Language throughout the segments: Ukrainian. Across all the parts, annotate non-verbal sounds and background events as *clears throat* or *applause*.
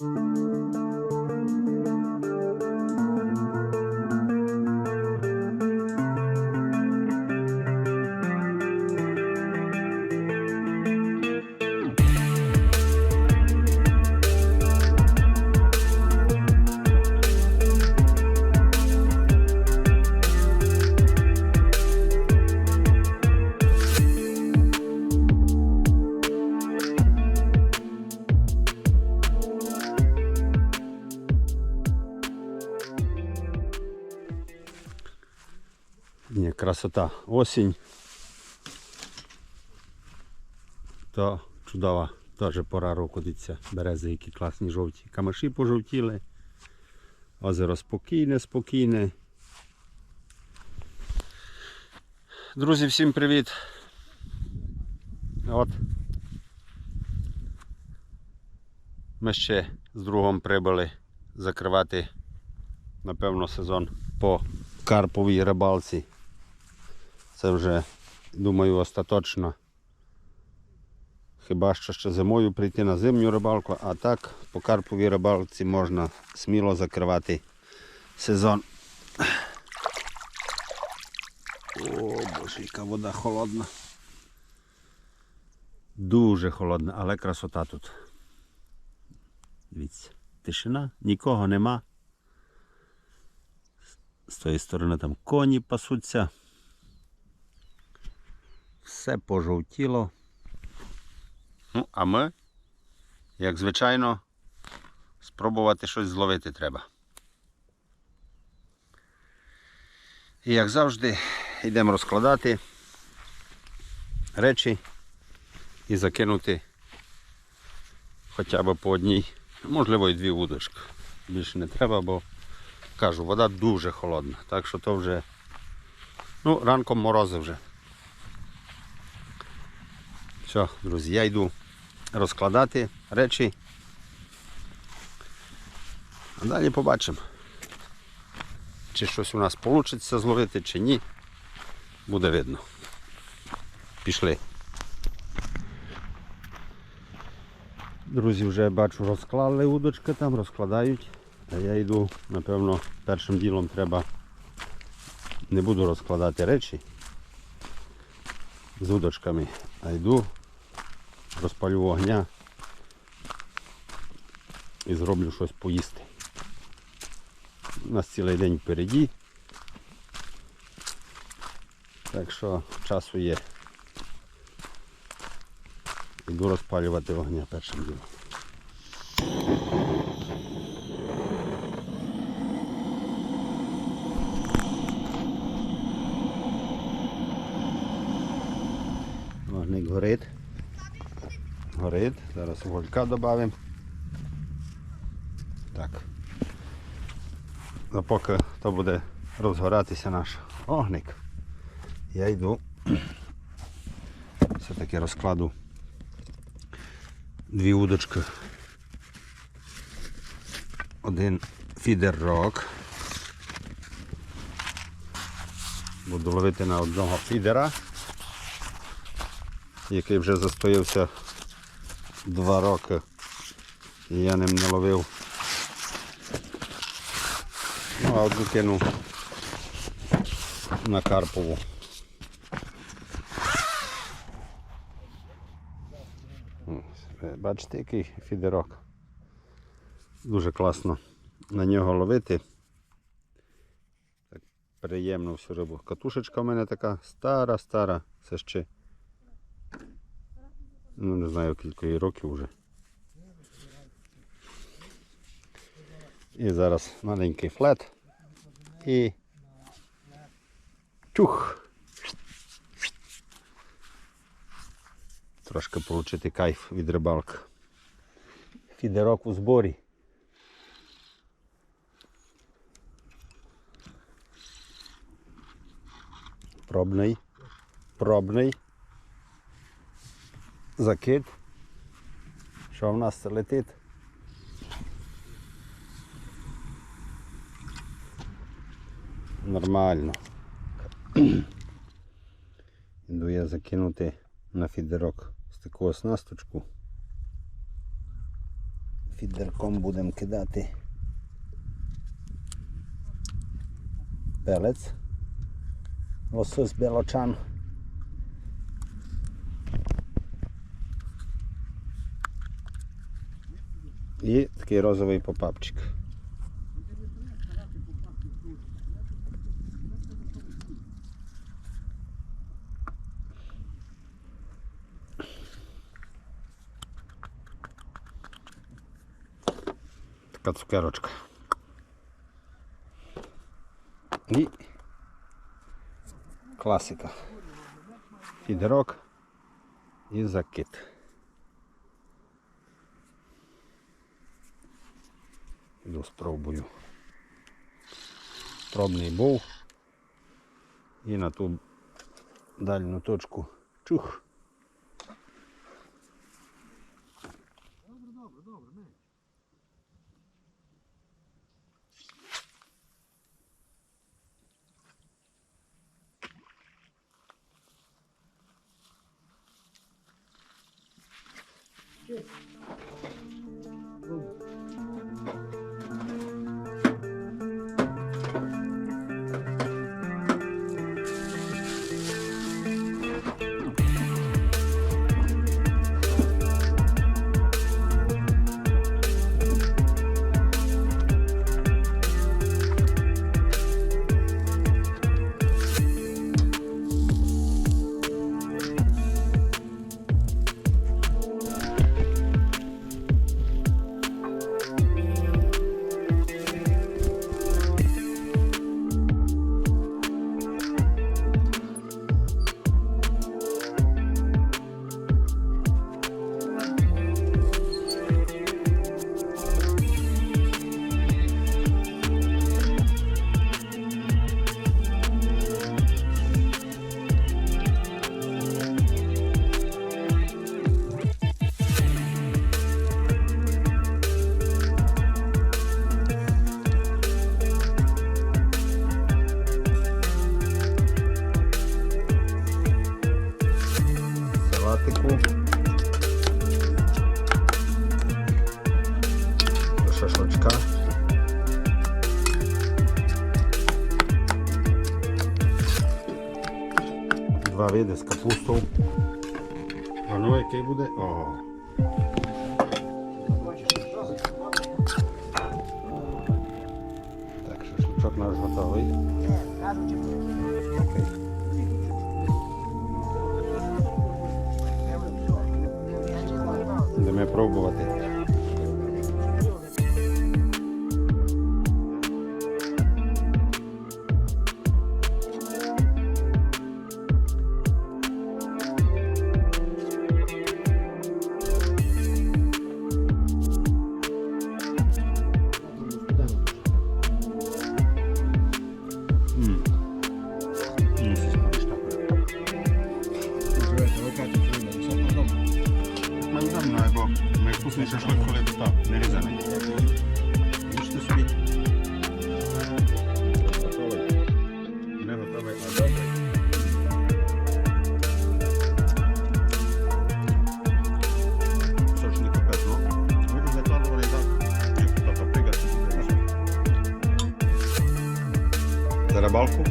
Música Ні, красота. Осінь. То чудова теж пора року дивіться. Берези, які класні жовті. Камаші пожовтіли. Озеро спокійне, спокійне. Друзі, всім привіт. От. Ми ще з другом прибули закривати, напевно, сезон по карповій рибалці. Це вже, думаю, остаточно. Хіба що ще зимою прийти на зимню рибалку, а так по карповій рибалці можна сміло закривати сезон. О, боже, яка вода холодна. Дуже холодна, але красота тут. Дивіться, тишина, нікого нема. З тої сторони там коні пасуться. Все пожовтіло. Ну, а ми, як звичайно, спробувати щось зловити треба. І як завжди, йдемо розкладати речі і закинути хоча б по одній, можливо, і дві вудочки. Більше не треба, бо кажу, вода дуже холодна. Так що то вже ну, ранком морози вже. Все, друзі, я йду розкладати речі. А далі побачимо, чи щось у нас вийде зловити, чи ні. Буде видно. Пішли. Друзі, вже бачу, розклали удочки там, розкладають. А я йду, напевно, першим ділом треба не буду розкладати речі з удочками, а йду, розпалю вогня і зроблю щось поїсти. У нас цілий день впереді. Так що часу є. Йду розпалювати вогня першим ділом. Вогник горить. Горить. Зараз волька додамо. Так. А поки то буде розгоратися наш огник, я йду. *clears throat* Все-таки розкладу дві удочки. Один фідер рок. Буду ловити на одного фідера який вже застоявся два роки. І я ним не ловив. Ну, а одну кинув на Карпову. Бачите, який фідерок. Дуже класно на нього ловити. Так приємно всю рибу. Катушечка в мене така стара-стара. Це ще Ну не знаю кілька років вже. І зараз маленький флет і чух. Трошки отримати кайф від рибалки. Фідерок у зборі. Пробний. Пробний. zaket, šel nas leteti. Normalno. *clears throat* In do je zakinuti na fiderok s tako osnastočku. Fiderkom budem kidati pelec, losos beločan. белочан. І такий розовий попапчик. Така цукерочка. І класика. Фідерок і закид. Піду спробую. Пробний був. І на ту дальню точку чух. Шашлачок наш готовий. Будемо пробувати. Вкусний шашлик, коли так, не різаний. Можете собі. Не готовий, а добрий. Сочний капець, ну. Ви закладували так. Як та паприка, це буде. За рибалку?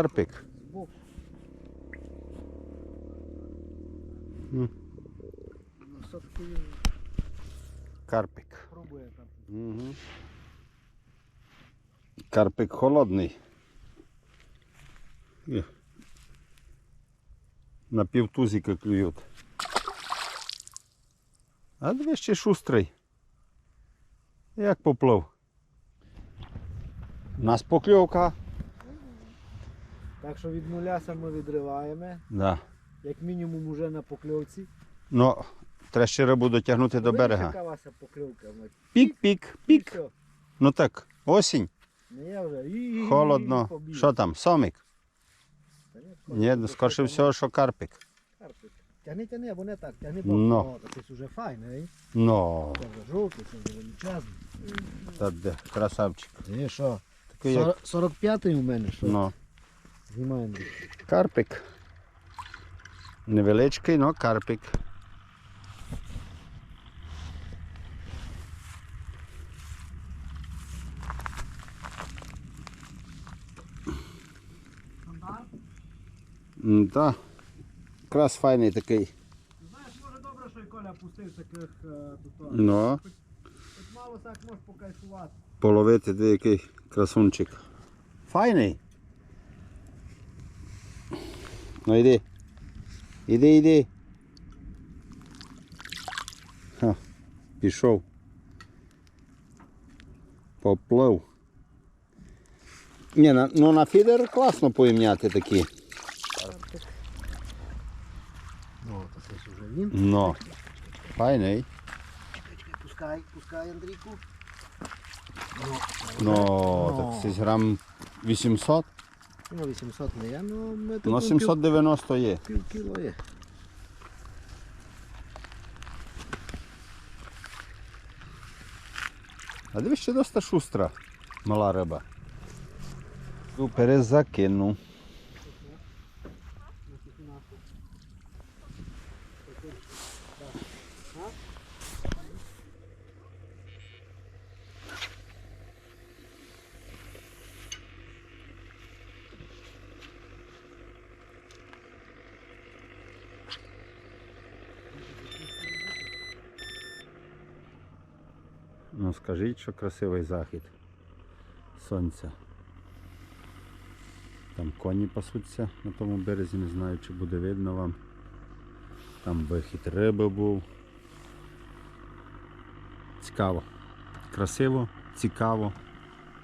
Карпик. Карпик. Угу. Карпик холодний. На півтузика клюють. А диви ще шустрий. Як поплив. У нас покльовка. Так що від нуляса ми відриваємо. Да. Як мінімум уже на покльовці. Ну, треба ще рибу дотягнути до берега. Ваша покльовка? Пік, пік. Ну так, осінь. Не я вже. І- Холодно. побіг. Що там, сомик? Та ні, Ні, то скорше всього, що карпик. там, карпик. Тягни, тягни, або не так, тягни Ну. боком. О, та Це вже файний. Ну, Це вже жовтий, це вже величезний. та де, красавчик. Ти що? Такий як, 45-й у мене, що? ну, Андрій. карпик. Невеличкий, але карпик. М, Та, якраз файний такий. Знаєш, може добре, що і Коля пустив таких е, тут. Ну, Хоч мало так можеш покайфувати. половити деякий красунчик. Файний. Ну йди. Іди, іди. Ха, пішов. Поплив. Ні, на, ну на фідер класно поімняти такі. Ну, це ж він. Ну. Файний. Пускай, пускай, Андрійку. Ну, так це грам 800. Ну, 800 не є, ну ми тут Ну ну, 790 є. Пів, кіло є. А дивись, ще доста шустра. Мала риба. Ну, перезакину. Ну скажіть, що красивий захід сонця. Там коні пасуться на тому березі, не знаю, чи буде видно вам. Там вихід риби був. Цікаво. Красиво, цікаво.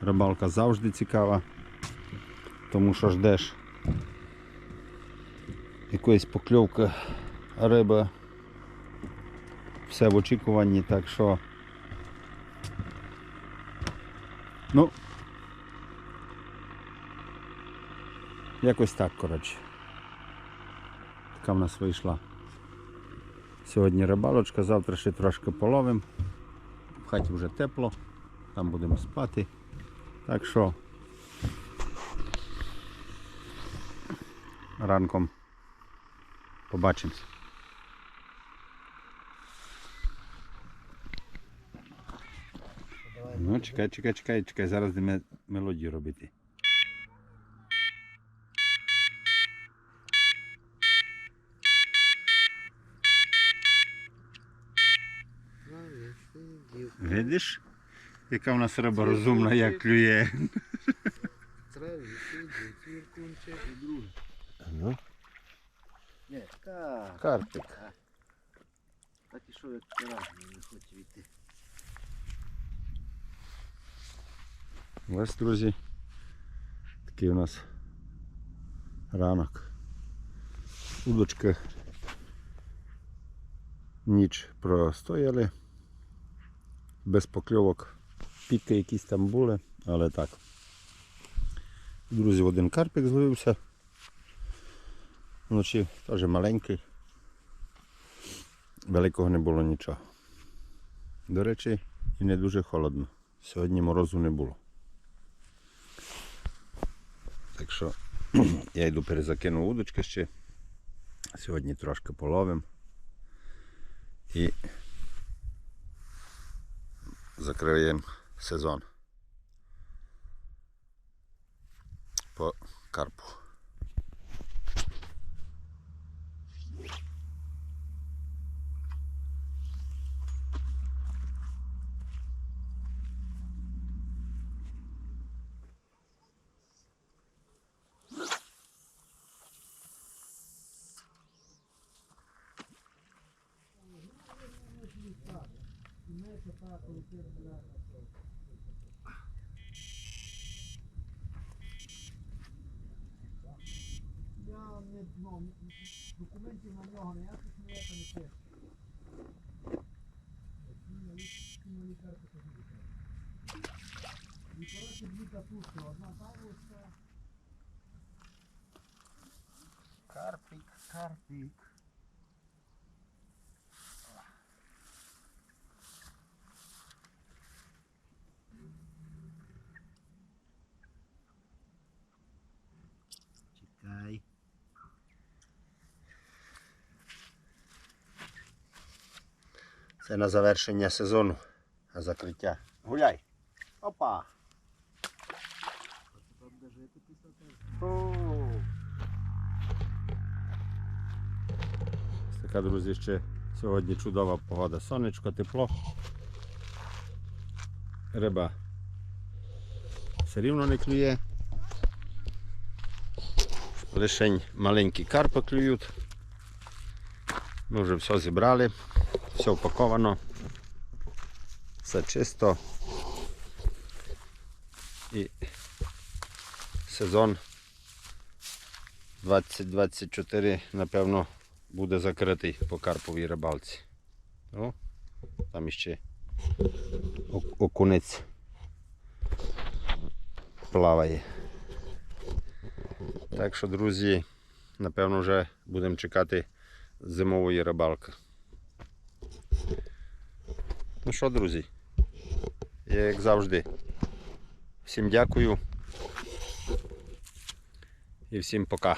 Рибалка завжди цікава. Тому що ждеш якоїсь покльовки риби. Все в очікуванні, так що Ну. Якось так, коротше. Така в нас вийшла. Сьогодні рибалочка, завтра ще трошки половим. В хаті вже тепло, там будемо спати. Так що ранком побачимось. Давай. Ну, чекай, чекай, чекай, чекай, зараз будемо мелодію робити. Видиш, яка в нас риба розумна, як клює. Ну, Ні, так. карпик. Так і що як вчора, не хоче йти. Ось, друзі, такий у нас ранок. Удочки ніч простояли. Без покльовок. Підки якісь там були, але так. Друзі, один карпик зловився. Вночі теж маленький. Великого не було нічого. До речі, і не дуже холодно. Сьогодні морозу не було. Так що *clears throat* я йду перезакину удочки ще. Сьогодні трошки половим. І закриємо сезон по карпу. Я не, ну, документів на нього ніяких ніяка не пише. І коротше дві капусти. Одна тавушка. Карпік, карпік. Це на завершення сезону, а закриття. Гуляй. Опа. Ось Така, друзі, ще сьогодні чудова погода. Сонечко, тепло. Риба все рівно не клює. Лишень маленькі карпи клюють. Ми вже все зібрали, все упаковано, все чисто. І сезон 2024, напевно, буде закритий по карповій рибалці. О, там іще окунець плаває. Так що, друзі, напевно, вже будемо чекати зимової рибалки. Ну що, друзі, я як завжди. Всім дякую і всім пока.